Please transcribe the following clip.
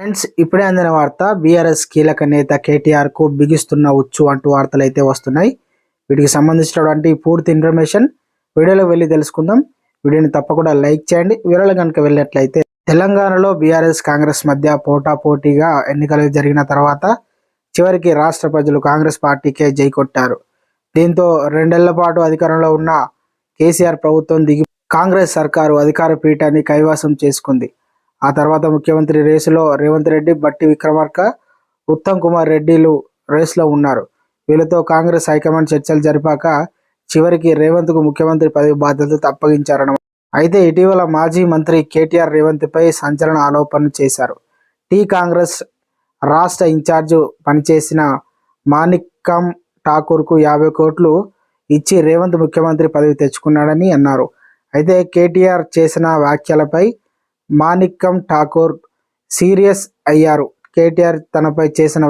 Friends ఇప్పుడే అందిన వార్త బీఆర్ఎస్ కీలక నేత కేటీఆర్కు బిగిస్తున్న ఉచ్చు అంటూ వార్తలు అయితే వస్తున్నాయి. వీటికి సంబంధించినటువంటి పూర్తి ఇన్ఫర్మేషన్ వీడియోలో వెళ్ళి తెలుసుకుందాం. వీడియోని తప్పకుండా లైక్ చేయండి. వీడియోలో కనుక వెళ్ళినట్లయితే తెలంగాణలో బీఆర్ఎస్ కాంగ్రెస్ మధ్య పోటా పోటీగా ఎన్నికలు జరిగిన తర్వాత చివరికి రాష్ట్ర ప్రజలు కాంగ్రెస్ పార్టీకే జై కొట్టారు దీంతో రెండేళ్ళ పాటు అధికారంలో ఉన్న కేసీఆర్ ప్రభుత్వం దిగి కాంగ్రెస్ సర్కారు అధికార పీఠాన్ని కైవాసం చేసుకుంది. ఆ తర్వాత ముఖ్యమంత్రి రేసులో రేవంత్ రెడ్డి బట్టి విక్రమార్క ఉత్తమ్ కుమార్ రెడ్డిలు రేసులో ఉన్నారు. వీళ్ళతో కాంగ్రెస్ హైకమాండ్ చర్చలు జరిపాక చివరికి రేవంత్కు ముఖ్యమంత్రి పదవి బాధ్యతలు అప్పగించారన్న అయితే ఇటీవల మాజీ మంత్రి కేటీఆర్ రేవంత్పై సంచలన ఆరోపణలు చేశారు. టీ కాంగ్రెస్ రాష్ట్ర ఇన్ఛార్జు పనిచేసిన మాణిక్కం ఠాకూర్కు యాభై కోట్లు ఇచ్చి రేవంత్ ముఖ్యమంత్రి పదవి తెచ్చుకున్నాడని అన్నారు. అయితే కేటీఆర్ చేసిన వ్యాఖ్యలపై మాణిక్కం ఠాకూర్ సీరియస్ అయ్యారు. కేటీఆర్ తనపై చేసిన